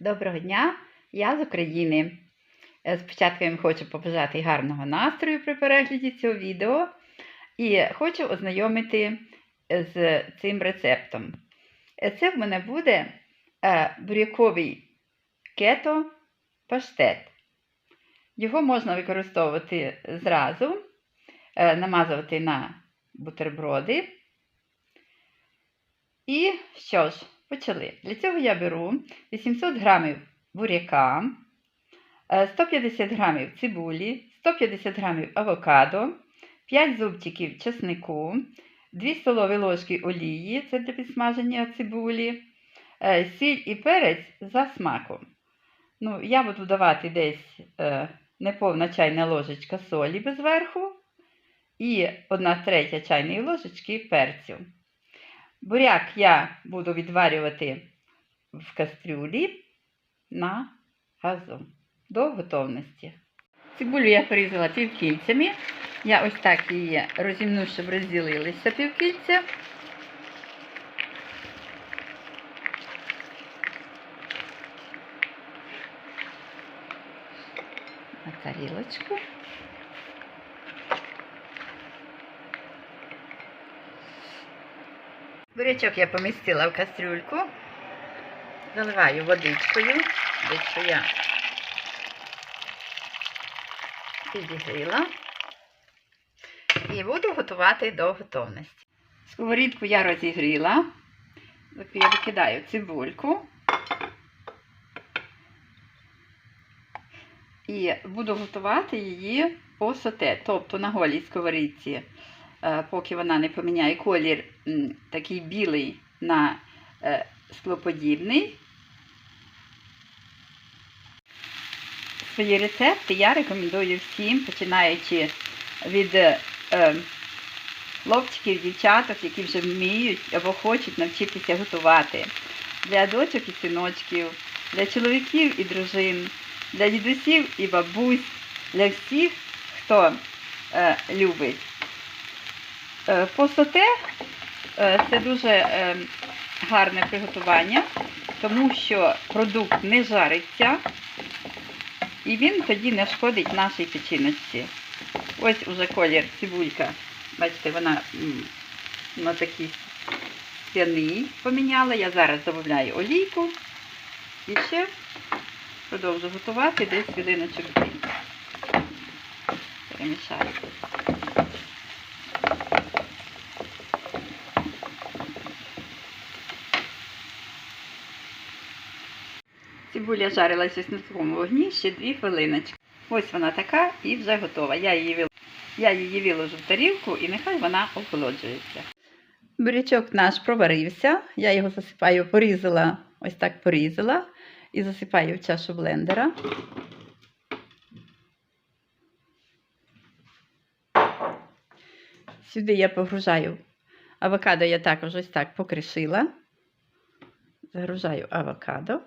Доброго дня, я з України. Е, Спочатку я вам хочу побажати гарного настрою при перегляді цього відео і хочу ознайомити з цим рецептом. Е, Це в мене буде е, буряковий кето паштет. Його можна використовувати зразу, е, намазувати на бутерброди. І що ж, почали. Для цього я беру 800 грамів буряка, е, 150 грамів цибулі, 150 грамів авокадо, 5 зубчиків чеснику, 2 столові ложки олії, це для підсмаження цибулі, е, сіль і перець за смаком. Ну, я буду давати десь е, неповна чайна ложечка солі без верху і 1 третя чайної ложечки перцю. Буряк я буду відварювати в кастрюлі на газу до готовності. Цибулю я порізала півкільцями. Я ось так її розімну, щоб розділилися півкільця. На тарілочку. Бурячок я помістила в кастрюльку, заливаю водичкою, водичку я підігріла. І буду готувати до готовності. Сковорідку я розігріла, я викидаю цибульку. І буду готувати її по соте, тобто на голій сковорідці. Е, поки вона не поміняє колір такий білий на е, склоподібний. Свої рецепти я рекомендую всім, починаючи від е, хлопчиків, дівчаток, які вже вміють або хочуть навчитися готувати. Для дочок і синочків, для чоловіків і дружин, для дідусів і бабусь, для всіх, хто любить. Е, Посоте е, це дуже е, гарне приготування, тому що продукт не жариться і він тоді не шкодить нашій печіночці. Ось уже колір цибулька. Бачите, вона на такий стяний поміняла. Я зараз додаю олійку і ще продовжу готувати десь хвилиночок. Перемішаю. Цибуля жарилась ось на такому вогні ще 2 хвилиночки. Ось вона така і вже готова. Я її, вил- я її виложу в тарілку і нехай вона охолоджується. Бурячок наш проварився. Я його засипаю, порізала, ось так порізала і засипаю в чашу блендера. Сюди я погружаю авокадо, я також ось так покришила. Загружаю авокадо.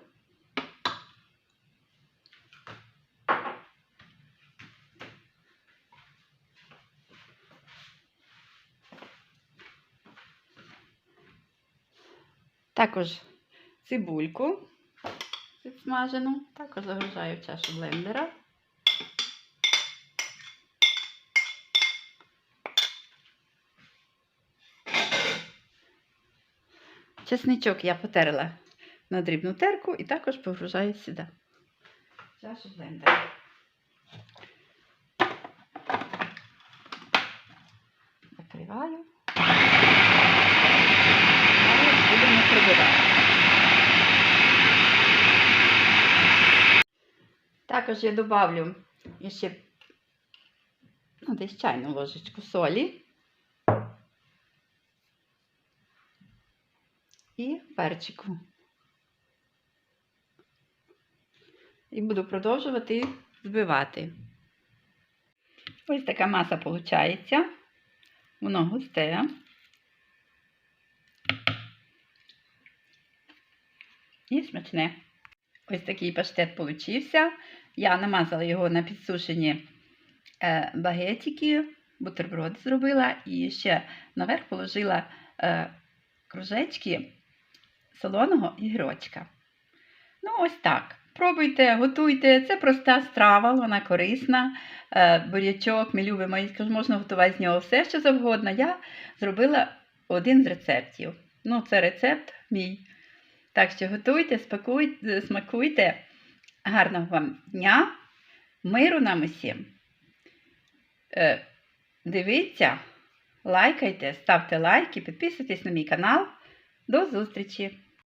Також цибульку підсмажену, також загружаю в чашу блендера. Чесничок я потерла на дрібну терку і також погружаю сюди. Чашу блендера. Закриваю. Також я добавлю ще ну, десь чайну ложечку солі і перчику. І буду продовжувати збивати. Ось така маса виходить. Воно густе. І смачне. Ось такий паштет получився. Я намазала його на підсушені е, багетики, бутерброд зробила і ще наверх положила е, кружечки солоного ігрочка. Ну, ось так. Пробуйте, готуйте. Це проста страва, вона корисна. Е, Бурячок, ми любимо, можна готувати з нього все, що завгодно. Я зробила один з рецептів. Ну, це рецепт мій. Так що готуйте, спакуйте, смакуйте. Гарного вам дня, миру нам усім. Е, Дивіться, лайкайте, ставте лайки, підписуйтесь на мій канал. До зустрічі!